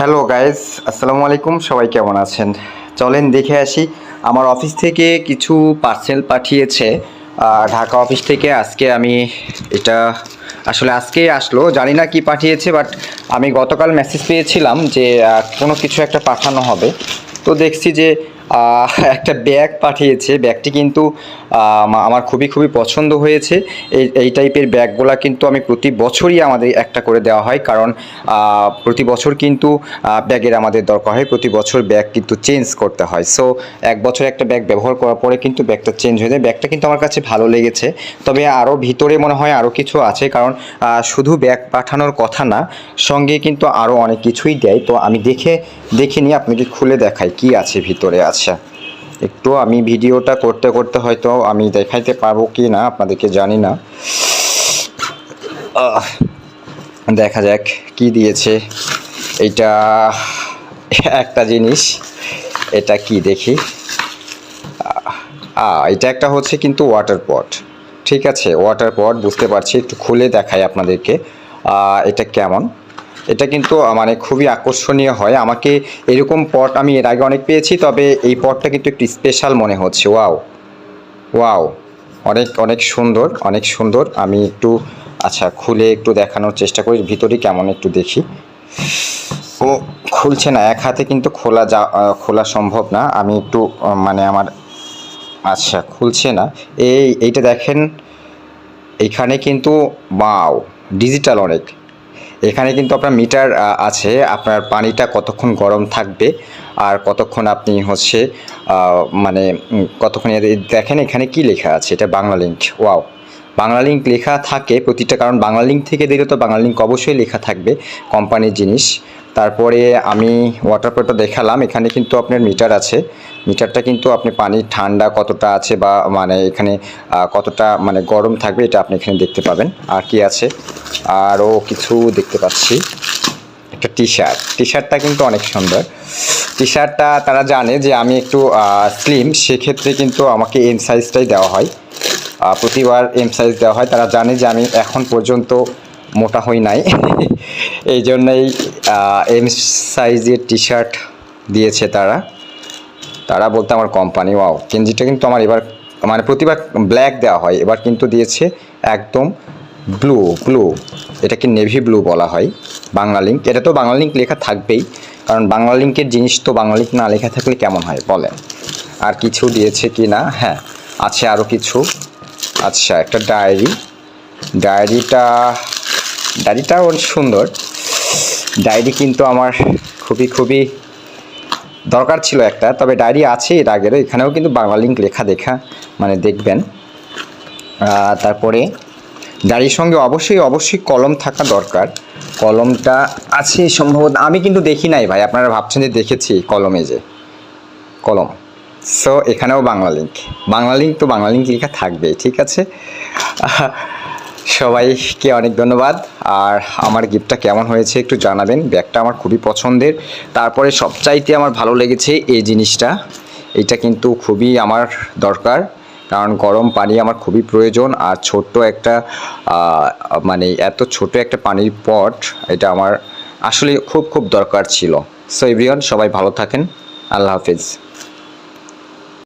Hello guys আসসালামু আলাইকুম সবাই কেমন আছেন? চলেন দেখে আসি। আমার অফিস থেকে কিছু পার্সেল পাঠিয়েছে। ঢাকা অফিস থেকে আজকে আমি এটা আসলে আজকেই আসলো। জানি না কি পাঠিয়েছে বাট আমি গতকাল মেসেজ পেয়েছিলাম যে কোনো কিছু একটা পাঠানো হবে। তো দেখছি যে একটা ব্যাগ পাঠিয়েছে। ব্যাগটি কিন্তু আমার খুবই খুবই পছন্দ হয়েছে। এই এই টাইপের ব্যাগগুলা কিন্তু আমি প্রতি বছরই আমাদের একটা করে দেওয়া হয়। কারণ প্রতি বছর কিন্তু ব্যাগের আমাদের দরকার হয়। প্রতি বছর ব্যাগ কিন্তু চেঞ্জ করতে হয়। সো এক বছর একটা ব্যাগ ব্যবহার করার পরে কিন্তু ব্যাগটা চেঞ্জ হয়ে যায়। ব্যাগটা কিন্তু আমার কাছে ভালো লেগেছে। তবে আরও ভিতরে মনে হয় আরও কিছু আছে। কারণ শুধু ব্যাগ পাঠানোর কথা না, সঙ্গে কিন্তু আরও অনেক কিছুই দেয়। তো আমি দেখে দেখে নিয়ে আপনাকে খুলে দেখাই কি আছে ভিতরে আচ্ছা একটু আমি ভিডিওটা করতে করতে হয়তো আমি দেখাইতে পারব কি না, আপনাদেরকে জানি না। দেখা যাক কি দিয়েছে। এটা একটা জিনিস, এটা কি দেখি? এটা একটা হচ্ছে কিন্তু ওয়াটার পট ঠিক আছে? ওয়াটার পট বুঝতে পারছি, একটু খুলে দেখাই আপনাদেরকে। এটা কেমন? এটা কিন্তু মানে খুবই আকর্ষণীয় হয়। আমাকে এরকম পট আমি এর আগে অনেক পেয়েছি, তবে এই পটটা কিন্তু একটু স্পেশাল মনে হচ্ছে। ওয়াও। ওয়াও। অনেক অনেক সুন্দর অনেক সুন্দর। আমি একটু আচ্ছা খুলে একটু দেখানোর চেষ্টা করি, ভিতরে কেমন একটু দেখি। ও, খুলছে না। এক হাতে কিন্তু খোলা যা খোলা সম্ভব না। আমি একটু মানে আমার আচ্ছা খুলছে না। এই, এইটা দেখেন এইখানে কিন্তু, বাও ডিজিটাল অনেক। এখানে কিন্তু আপনার মিটার আছে। আপনার পানিটা কতক্ষণ গরম থাকবে আর কতক্ষণ আপনি হচ্ছে মানে কতক্ষণ দেখেন এখানে কি লেখা আছে? এটা Bangla link wow Bangla link লেখা থাকে প্রতিটা, কারণ বাংলা লিঙ্ক থেকে দিলে তো বাংলা লিঙ্ক অবশ্যই লেখা থাকবে কোম্পানির জিনিস। তারপরে আমি ওয়াটার পটটা দেখালাম। এখানে কিন্তু আপনার মিটার আছে। মিটারটা কিন্তু আপনি পানি ঠান্ডা কতটা আছে বা মানে এখানে কতটা মানে গরম থাকবে এটা আপনি এখানে দেখতে পাবেন। আর কি আছে? আরও কিছু দেখতে পাচ্ছি। একটা টি শার্ট টি শার্টটা কিন্তু অনেক সুন্দর। টি শার্টটা তারা জানে যে আমি একটু স্লিম সেক্ষেত্রে কিন্তু আমাকে এম সাইজটাই দেওয়া হয়। প্রতিবার এম সাইজ দেওয়া হয়। তারা জানে যে আমি এখন পর্যন্ত মোটা হই নাই। এই জন্যই এম সাইজের টি শার্ট দিয়েছে তারা। তারা বলতে আমার কোম্পানি ওয়াও কেঞ্জিটা কিন্তু আমার এবার মানে প্রতিবার ব্ল্যাক দেওয়া হয়, এবার কিন্তু দিয়েছে একদম ব্লু ব্লু এটাকে নেভি ব্লু বলা হয়, বাংলা লিঙ্ক এটা তো বাংলা লিঙ্ক লেখা থাকবেই, কারণ বাংলা লিঙ্কের জিনিস তো বাংলা লিঙ্ক না লেখা থাকলে কেমন হয়, বলেন। আর কিছু দিয়েছে কি না? হ্যাঁ আছে আরও কিছু। আচ্ছা একটা ডায়েরি ডায়েরিটা ডায়েরিটা অনেক সুন্দর। ডায়েরি কিন্তু আমার খুবই খুবই দরকার ছিল একটা, তবে ডায়েরি আছে এর আগেরও, এখানেও কিন্তু বাংলা লিঙ্ক লেখা দেখা মানে দেখবেন। তারপরে ডায়েরির সঙ্গে অবশ্যই অবশ্যই কলম থাকা দরকার। কলমটা আছে সম্ভবত, আমি কিন্তু দেখি নাই ভাই, আপনারা ভাবছেন যে দেখেছি কলমে যে, কলম। সো এখানেও বাংলা লিঙ্ক বাংলা লিঙ্ক তো বাংলা লিঙ্ক লেখা থাকবে ঠিক আছে? সবাইকে অনেক ধন্যবাদ। আর আমার গিফটটা কেমন হয়েছে একটু জানাবেন। ব্যাগটা আমার খুবই পছন্দের। তারপরে সবচাইতে আমার ভালো লেগেছে এই জিনিসটা। এটা কিন্তু খুবই আমার দরকার। কারণ গরম পানি আমার খুবই প্রয়োজন। আর ছোট্ট একটা মানে এত ছোট একটা পানির পট, এটা আমার আসলে খুব খুব দরকার ছিল। সো এভরিওয়ান সবাই ভালো থাকেন। আল্লাহ হাফিজ।